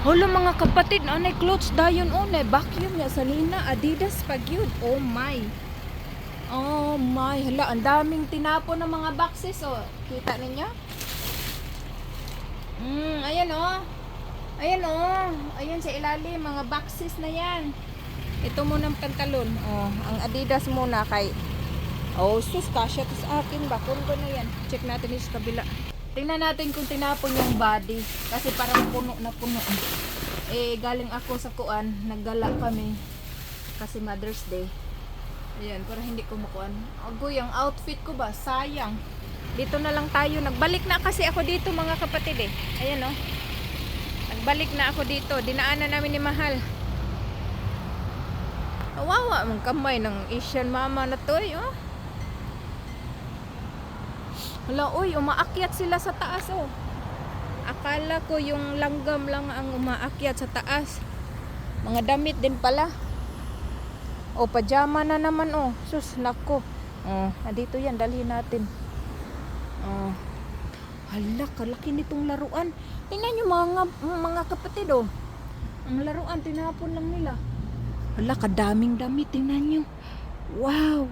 Hala mga kapatid, anay clothes dayon unay vacuum niya sa Lina Adidas pag yun. Oh my. Oh my, hala ang daming tinapon ng mga boxes oh. Kita ninyo? Mm, ayan oh. Ayan oh. Ayan sa ilalim mga boxes na yan. Ito muna ang pantalon. Oh, ang Adidas muna kay Oh, sus, kasya to sa akin. Bakon ko na yan. Check natin yung sa kabila. Tingnan natin kung tinapon yung body. Kasi parang puno na puno. Eh, galing ako sa kuan. Naggala kami. Kasi Mother's Day. Ayan, para hindi ko makuan. Agoy, ang outfit ko ba? Sayang. Dito na lang tayo. Nagbalik na kasi ako dito mga kapatid eh. Ayan oh. Nagbalik na ako dito. Dinaanan namin ni Mahal. Kawawa mong kamay ng Asian mama na to eh, oh. Hala, uy, umaakyat sila sa taas, oh. Akala ko yung langgam lang ang umaakyat sa taas. Mga damit din pala. O, pajama na naman, oh. Sus, nako. Oh, dito yan, dalhin natin. Oh. Hala, kalaki nitong laruan. Tingnan nyo mga, mga kapatid, oh. Ang laruan, tinapon lang nila. Hala, kadaming damit. Tingnan nyo. Wow.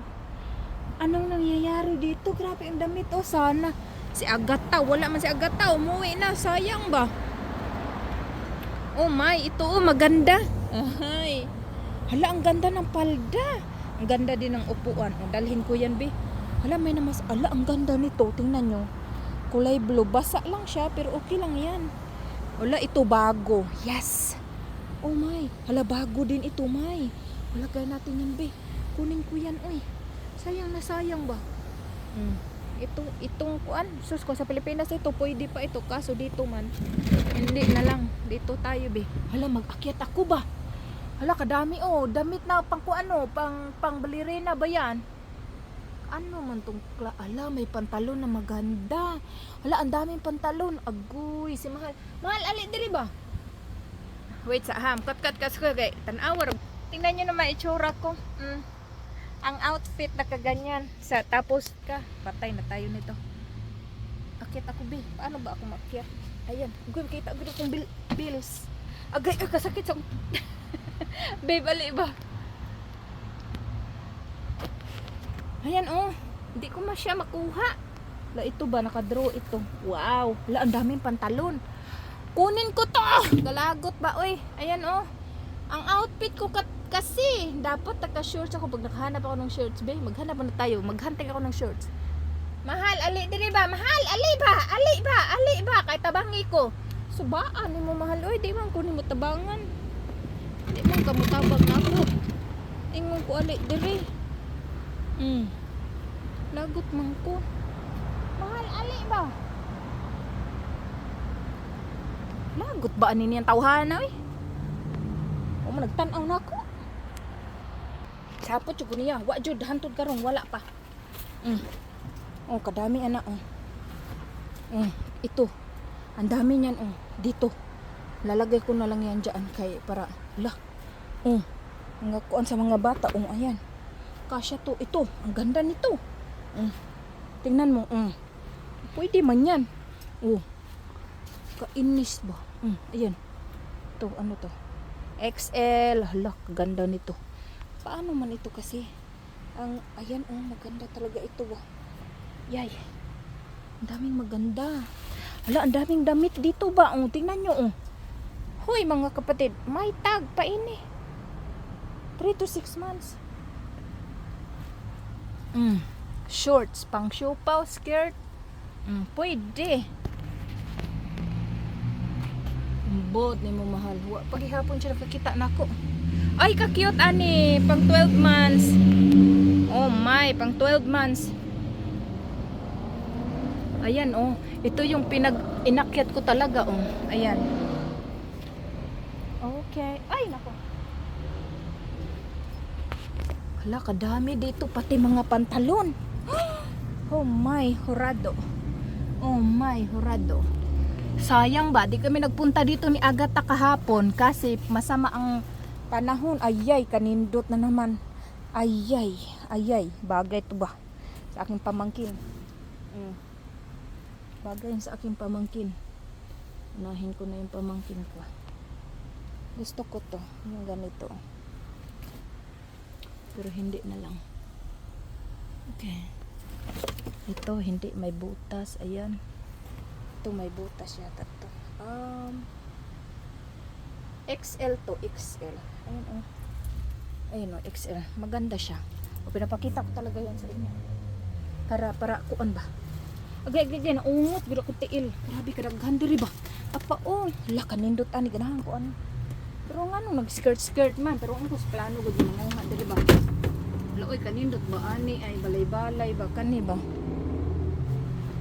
Anong nangyayari dito? Grabe ang damit. Oh, sana. Si Agata. Wala man si Agata. Umuwi na. Sayang ba? Oh my. Ito oh, maganda. Ahay. Hala, ang ganda ng palda. Ang ganda din ng upuan. Oh, dalhin ko yan, be. Hala, may namas. Ala, ang ganda nito. Tingnan nyo. Kulay blue. Basa lang siya, pero okay lang yan. Wala, ito bago. Yes. Oh my. Hala, bago din ito, may. Wala, kaya natin yan, be. Kunin ko yan, uy. Sayang na sayang ba? Hmm. Ito, itong kuan, sus ko sa Pilipinas ito, pwede pa ito. Kaso dito man, hindi na lang. Dito tayo, be. Hala, mag-akyat ako ba? Hala, kadami oh. Damit na pang kuano, pang, pang ballerina ba yan? Ano man tong kla? Ala, may pantalon na maganda. Hala, ang daming pantalon. Agoy, si Mahal. Mahal, ali, dili ba? Wait sa ham. Kat kat kas ko kay tanawar. Tingnan niyo naman itsura ko. Mm. Ang outfit na kaganyan. Sa tapos ka, patay na tayo nito. Akit ako be. Paano ba ako makyat? Ayan, gud kita gud akong bil bills. Agay ah, kasakit sa Babe, ali ba? Ayan oh. Hindi ko masya makuha. La ito ba nakadraw ito? Wow, la ang daming pantalon. Kunin ko to. Galagot ba oy? Ayan oh. Ang outfit ko kat kasi dapat taka shorts ako pag nakahanap ako ng shorts, be. Maghanap na tayo. Maghantay ako ng shorts. Mahal, ali dili ba? Mahal, ali ba? Ali ba? Ali ba? Kay tabangi ko. Subaan ni mo mahal oy, di man ko nimo tabangan. Di man ka mutabang na ako. Ingon ko ali dili. Mm. Lagot man ko. Mahal, ali ba? Lagot ba ani niyang tawhana oy? O nagtan-aw na. Sapot jud niya. Wa jud hantod karon wala pa. Mm. Oh, kadami ana oh. Mm, ito. Ang dami niyan oh. Dito. Lalagay ko na lang yan diyan kay para la. Oh. Mga kuan sa mga bata oh ayan. Kasya to ito. Ang ganda nito. Mm. Tingnan mo. Mm. Pwede man yan. Oh. Kainis ba? Mm, ayan. Ito, ano to? XL. Hala, ganda nito. Paano man ito kasi? Ang, ayan, oh, maganda talaga ito, oh. Yay. Ang daming maganda. Hala, ang daming damit dito ba? Oh, tingnan nyo, oh. Hoy, mga kapatid, may tag pa ini. 3 to 6 months. Mm. Shorts, pang siopaw, skirt. Mm, pwede. Bot ni mo mahal. Wa paghihapon siya nakakita nako. Ay, ka-cute ani, pang 12 months. Oh my, pang 12 months. Ayan oh, ito yung pinag inakyat ko talaga oh. Ayan. Okay. Ay, nako. Hala, kadami dito pati mga pantalon. Oh my, horado. Oh my, horado. Sayang ba, di kami nagpunta dito ni Agata kahapon kasi masama ang panahon. Ayay, kanindot na naman. Ayay, ayay. Bagay to ba? Sa aking pamangkin. Mm. Bagay sa aking pamangkin. Unahin ko na yung pamangkin ko. Gusto ko to. Yung ganito. Pero hindi na lang. Okay. Ito, hindi. May butas. Ayan. Ito, may butas yata to. Um, XL to. XL. Ayun, oh. Ayun, oh. XL. Maganda siya. O, pinapakita ko talaga yan sa inyo. Para, para, kuan ba? Agay, agay, agay. Naungot. Bila ko tiil. Grabe, kadaghan diri ba? Apa, oh. Hala, kanindot ani. Ganahan ko ano. Pero nga nung nag-skirt-skirt man. Pero ang kus plano ko din mga diri ba? Hala, oy, kanindot ba? Ani, ay, balay-balay ba? Kani ba?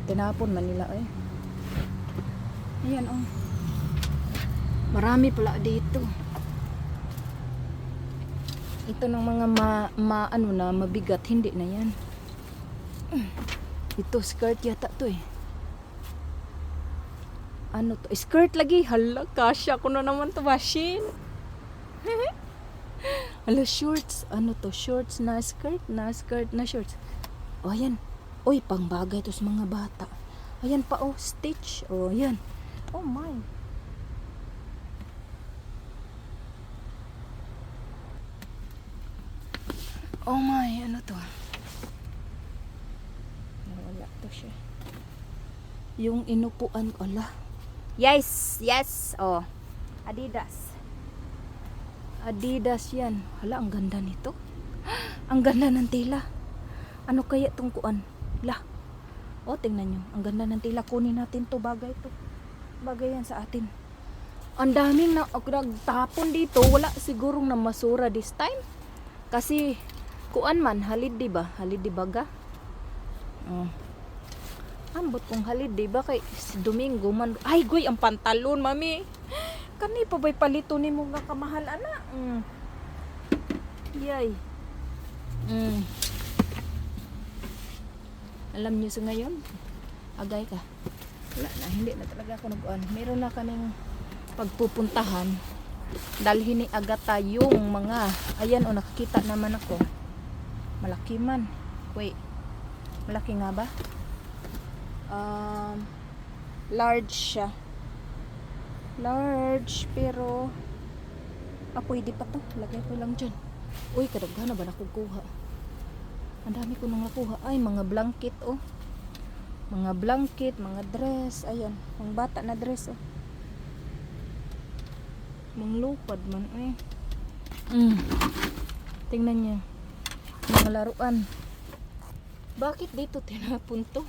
Tinapon man nila, eh. Ayan, oh. Marami pala dito. Ito ng mga ma, ma ano na, mabigat. Hindi na yan. Ito, skirt yata to eh. Ano to? Skirt lagi. Hala, kasya ko na naman to, Bashin. Hala, shorts. Ano to? Shorts na skirt, na skirt na shorts. O, ayan. Uy, pangbagay to sa mga bata. Ayan pa, oh, stitch. Oh, ayan. Oh, my. Oh my, ano to? Wala to siya. Yung inupuan ko, ala. Yes, yes. Oh. Adidas. Adidas yan. Hala, ang ganda nito. Ang ganda ng tila. Ano kaya tong kuan? La. Oh, tingnan nyo. Ang ganda ng tila. Kunin natin to. Bagay to. Bagay yan sa atin. Ang daming na nagtapon dito. Wala sigurong na masura this time. Kasi, kuan man, halid di ba? Halid di baga? Oh. Ambot kong halid di ba? Kay si Domingo man. Ay, goy, ang pantalon, mami. Kani pa ba'y palito ni mo nga kamahal, ana? Mm. Yay. Mm. Alam niyo sa ngayon, agay ka. Wala na, hindi na talaga ako nag Meron na kaming pagpupuntahan. Dalhin ni Agata yung mga, ayan o, nakakita naman ako. Malaki man. Wait, malaki nga ba? Um, large siya. Large, pero, ah, pwede pa to. Lagay ko lang dyan. Uy, kadaghan na ba nakukuha? Ang dami ko nang nakuha. Ay, mga blanket, oh. Mga blanket, mga dress. Ayan, mga bata na dress, oh. Mga lupad man, eh. Mm. Tingnan niyo. Mga laruan. Bakit dito tinapon to?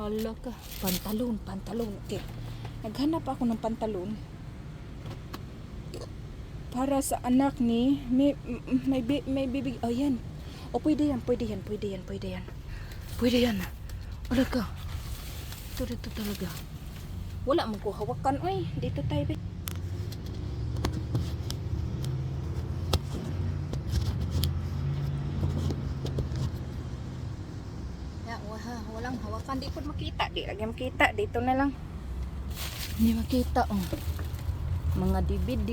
Hala ka. Pantalon, pantalon. Okay. Naghanap ako ng pantalon. Para sa anak ni, may, may, may bibig, oh yan. O pwede yan, pwede yan, pwede yan, pwede yan. Pwede yan. Wala ka. Ito dito talaga. Wala mo ko hawakan, oy. Dito tayo, be. Ya, waha, walang po makita. Di lagi makita. Dito na lang. Hindi makita, oh. Mga DVD.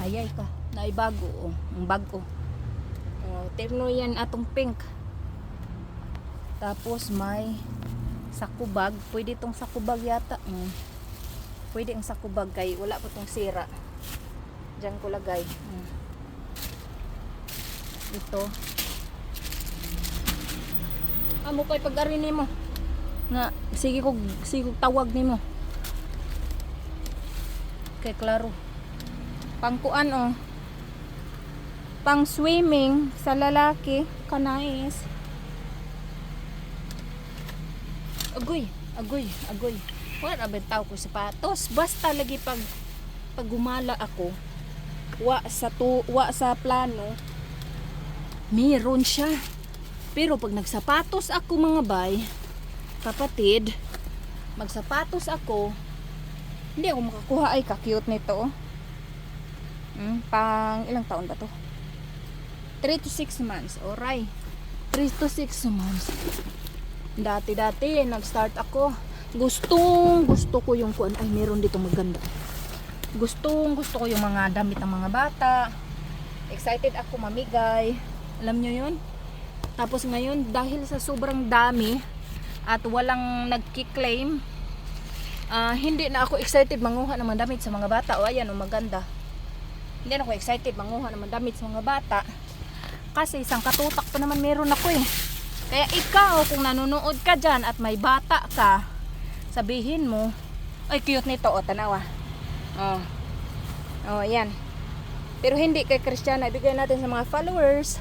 Ayay ka. Naibago, oh. Ang bago. Oh, terno yan atong pink. Tapos may sakubag. Pwede itong sakubag yata. Mm. Pwede ang sakubag kay wala pa tong sira. Diyan ko lagay. Mm. Ito. Amo pa'y pag-ari nimo. Nga, sige ko, sige ko tawag nimo. Kay klaro. Pangkuan oh. Pang swimming sa lalaki, kanais. Agoy, agoy, agoy. Wala na bentaw ko sapatos. Basta lagi pag pag gumala ako, wa sa tu, wa sa plano, meron siya. Pero pag nagsapatos ako mga bay, kapatid, magsapatos ako, hindi ako makakuha ay ka-cute nito. oh. Hmm, pang ilang taon ba to? 3 to 6 months. Alright. 3 to 6 months. Dati-dati, nag-start ako. Gustong, gusto ko yung kuan. Ay, meron dito maganda. Gustong, gusto ko yung mga damit ng mga bata. Excited ako mamigay. Alam nyo yun? Tapos ngayon, dahil sa sobrang dami at walang nagki-claim, Ah, hindi na ako excited manguha ng mga damit sa mga bata. O ayan, o maganda. Hindi na ako excited manguha ng mga damit sa mga bata. Kasi isang katutak pa naman meron ako eh. Kaya ikaw, kung nanonood ka dyan at may bata ka, sabihin mo, ay cute nito, o tanawa. Oh. Oh, ayan. Pero hindi kay Kristiyana, ibigay natin sa mga followers.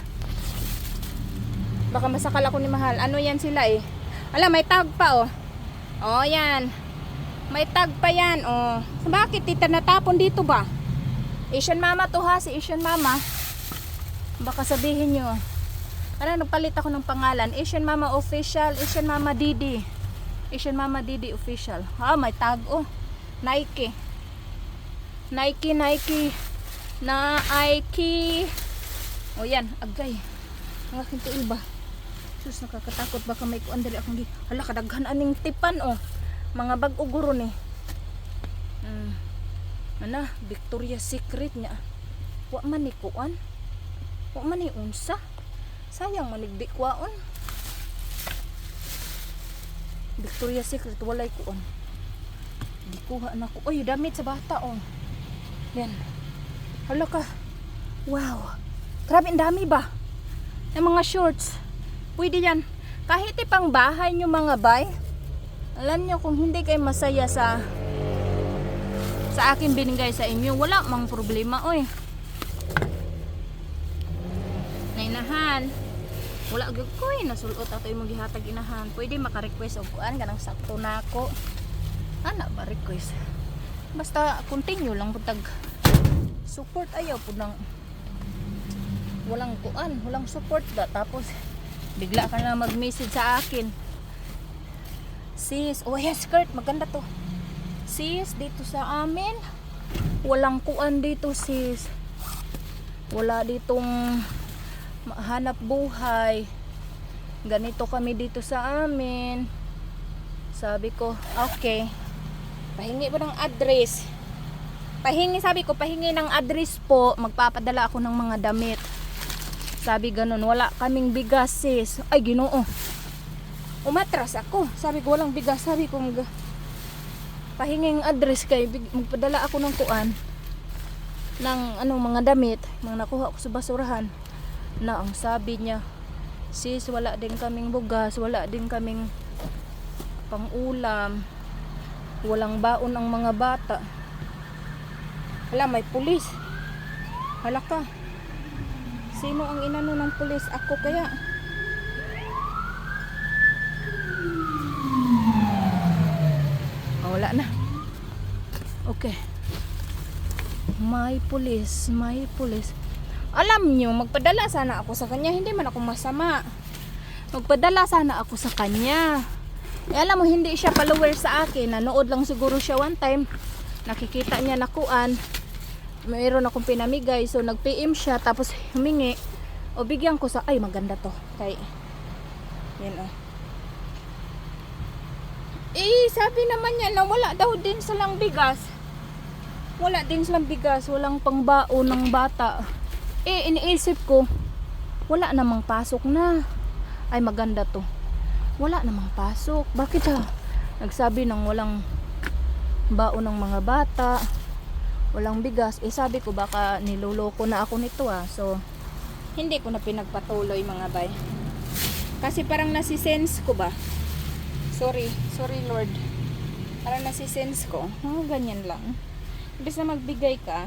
Baka masakal ako ni Mahal. Ano yan sila eh? Ala, may tag pa oh. Oh, yan. May tag pa yan oh. Bakit tita natapon dito ba? Asian Mama to ha, si Asian Mama. Baka sabihin nyo. Ano, nagpalit ako ng pangalan. Asian Mama Official, Asian Mama Didi. Asian Mama Didi Official. Ah, may tag oh. Nike. Nike, Nike. Nike. O yan, agay. Ang aking tuil ba? Sus, nakakatakot. Baka may kuan dali akong gi. Hala, kadaghan aning tipan oh. Mga bag-o ni. Hmm. Ana, Victoria's Secret niya. Wa man ni kuan. Wa man ni unsa. Sayang man ni kwaon. Victoria's Secret walay kuan. Di kuha na ko. Oy, damit sa bata oh. Yan. Hala ka. Wow. Grabe dami ba? Yung mga shorts. Pwede yan. Kahit ipang bahay nyo mga bay. Alam nyo kung hindi kayo masaya sa sa akin binigay sa inyo, wala mang problema oy. Nainahan. Wala gyud ko eh nasulot ato imong gihatag inahan. Pwede maka-request og kuan kanang sakto nako. Ana ba request? Basta continue lang putag support ayaw pud nang walang kuan, walang support da tapos bigla ka na mag-message sa akin. Sis, oh yes, skirt, maganda to. Sis, dito sa amin, walang kuan dito sis. Wala ditong hanap buhay. Ganito kami dito sa amin. Sabi ko, okay. Pahingi mo ng address. Pahingi, sabi ko, pahingi ng address po. Magpapadala ako ng mga damit. Sabi ganun, wala kaming bigas sis. Ay, ginoo. Umatras ako. Sabi ko, walang bigas. Sabi ko, mag pahinging address kay magpadala ako ng kuan ng anong mga damit mga nakuha ko sa basurahan na ang sabi niya sis wala din kaming bugas wala din kaming pangulam walang baon ang mga bata hala may pulis hala ka sino ang inano ng pulis ako kaya Oh, wala na. Okay. May pulis, may pulis. Alam nyo, magpadala sana ako sa kanya. Hindi man ako masama. Magpadala sana ako sa kanya. Eh, alam mo, hindi siya follower sa akin. Nanood lang siguro siya one time. Nakikita niya nakuan. Mayroon akong pinamigay. So, nag-PM siya. Tapos, humingi. O, bigyan ko sa, ay, maganda to. Kay, yan o. Eh, sabi naman niya na wala daw din silang bigas. Wala din silang bigas, walang pangbao ng bata. Eh, iniisip ko, wala namang pasok na. Ay, maganda to. Wala namang pasok. Bakit ha? Nagsabi ng walang bao ng mga bata. Walang bigas. Eh, sabi ko baka niloloko na ako nito ah. So, hindi ko na pinagpatuloy mga bay. Kasi parang nasisense ko ba? Sorry, sorry Lord. Parang nasisense ko. Oh, ganyan lang. Ibig na magbigay ka,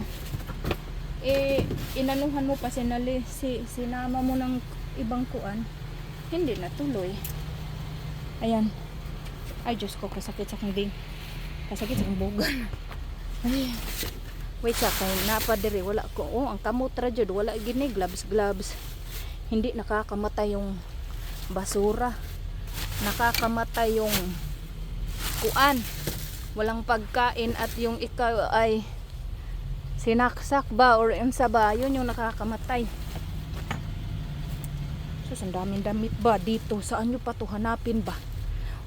eh, inanuhan mo pa sinali, si, sinama mo ng ibang kuan, hindi natuloy. Ayan. Ay, Diyos ko, kasakit sa kong ding. Kasakit sa kong bugan. Ay. Wait sa kay napadiri wala ko. Oh, ang kamot ra jud. Wala gini gloves gloves. Hindi nakakamatay yung basura. Nakakamatay yung kuan. Walang pagkain at yung ikaw ay sinaksak ba or unsa ba yun yung nakakamatay. Sus ang daming damit ba dito? Saan nyo pa to hanapin ba?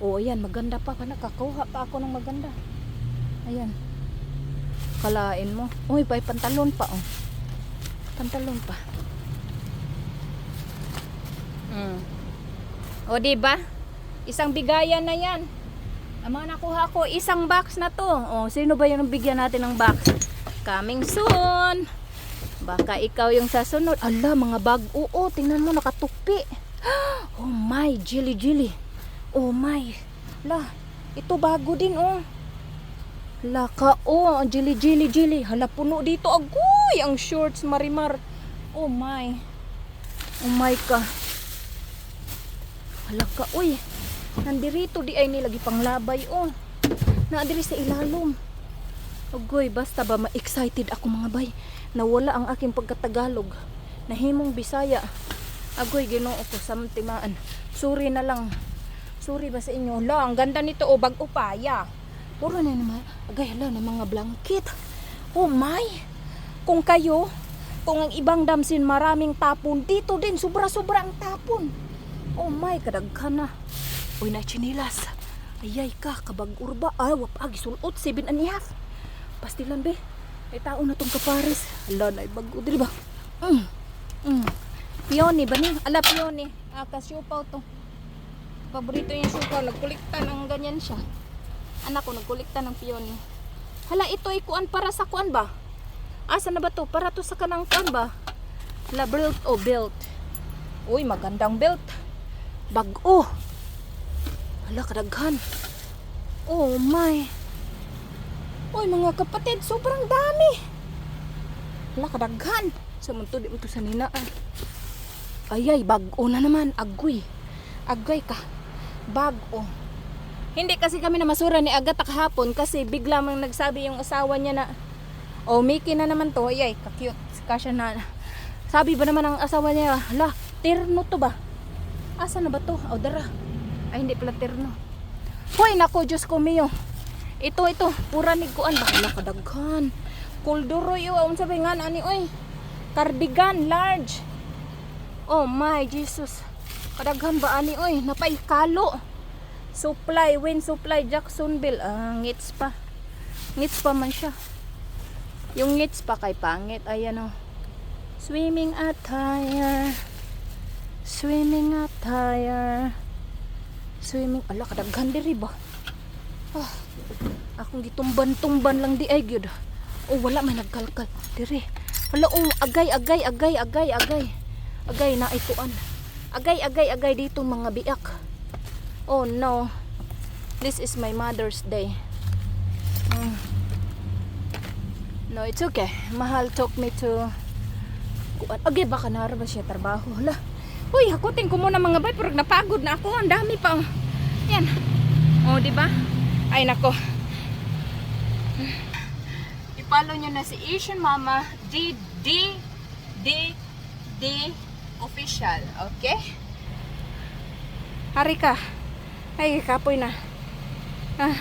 O ayan maganda pa pa nakakuha pa ako ng maganda. Ayan kalain mo uy may pantalon pa oh pantalon pa mm. o diba Isang bigayan na yan. Amo nakuha ko isang box na to. Oh, sino ba yung bigyan natin ng box? Coming soon. Baka ikaw yung sasunod. Ala, mga bag. Oo, tingnan mo nakatupi. Oh my, jelly jelly. Oh my. La, ito bago din oh. Laka, oh, ang jelly jelly jelly. Hala, puno dito. Agoy, ang shorts marimar. Oh my. Oh my ka. Hala ka, uy. Nandirito di ay nilagi panglabay, oh. Naadiri sa ilalom. Agoy, basta ba ma-excited ako mga bay. Nawala ang aking pagkatagalog. Nahimong Bisaya. Agoy, ginoo ko sa timaan. Sorry na lang. Sorry ba sa inyo? La, ang ganda nito, oh, bag upaya. Puro na naman, agay, hala, na mga blanket. Oh my! Kung kayo, kung ang ibang damsin maraming tapon, dito din, sobra-sobra ang tapon. Oh my, kadaghan na. Uy, na chinilas. Ayay ka, kabag urba. Ah, wapag, sulot, seven and a half. Pastilan, be. Ay tao na tong kapares. Ala, na bago, di ba? Mm. Mm. Pioni ba ni? Ala, pioni. Ah, kasyupaw to. Paborito niya syupaw. Nagkulikta ng ganyan siya. Anak ko, nagkulikta ng pioni. Hala, ito ay kuan para sa kuan ba? Asa na ba to? Para to sa kanang kuan ba? La belt o belt. Uy, magandang belt. Bag-o. Hala, kadaghan. Oh my. Uy, mga kapatid, sobrang dami. Hala, kadaghan. Sa munto, di mo to sa ninaan. Ayay, bag-o na naman. Agoy. Agay ka. Bag-o. Hindi kasi kami na masura ni Agatha kahapon kasi bigla mang nagsabi yung asawa niya na Oh, Mickey na naman to. Ayay, ka-cute. Kasya na. Sabi ba naman ang asawa niya, la, terno to ba? Asa na ba to? O, dara. Ay, hindi pala terno. Hoy, nako, Diyos ko miyo. Ito, ito. Pura ni kuan. Bakla kadaghan. Kulduro yo. Ang sabi nga, ani, oy. Cardigan, large. Oh my, Jesus. Kadaghan ba, ani, oy. Napay kalo. Supply, wind supply, Jacksonville. Ah, ngits pa. Ngits pa man siya. Yung ngits pa kay pangit. Ayan, oh. Swimming attire. Swimming attire. Swimming. Ala, kadaghan diri ba? Ah, akong gitumban-tumban lang di ay gyud. Oh, wala may nagkalkal. Diri. Wala oh, agay, agay, agay, agay, agay. Agay na ituan. Agay, agay, agay dito mga biak. Oh no. This is my Mother's Day. Mm. No, it's okay. Mahal took me to. Agay baka nara ba siya trabaho? Hala. Uy, hakutin ko muna mga bay, pero napagod na ako. Ang dami pa. oh. Yan. Oh, di ba? Ay nako. I-follow nyo na si Asian Mama D D D D official, okay? Hari ka. Ay, kapoy na. Ah,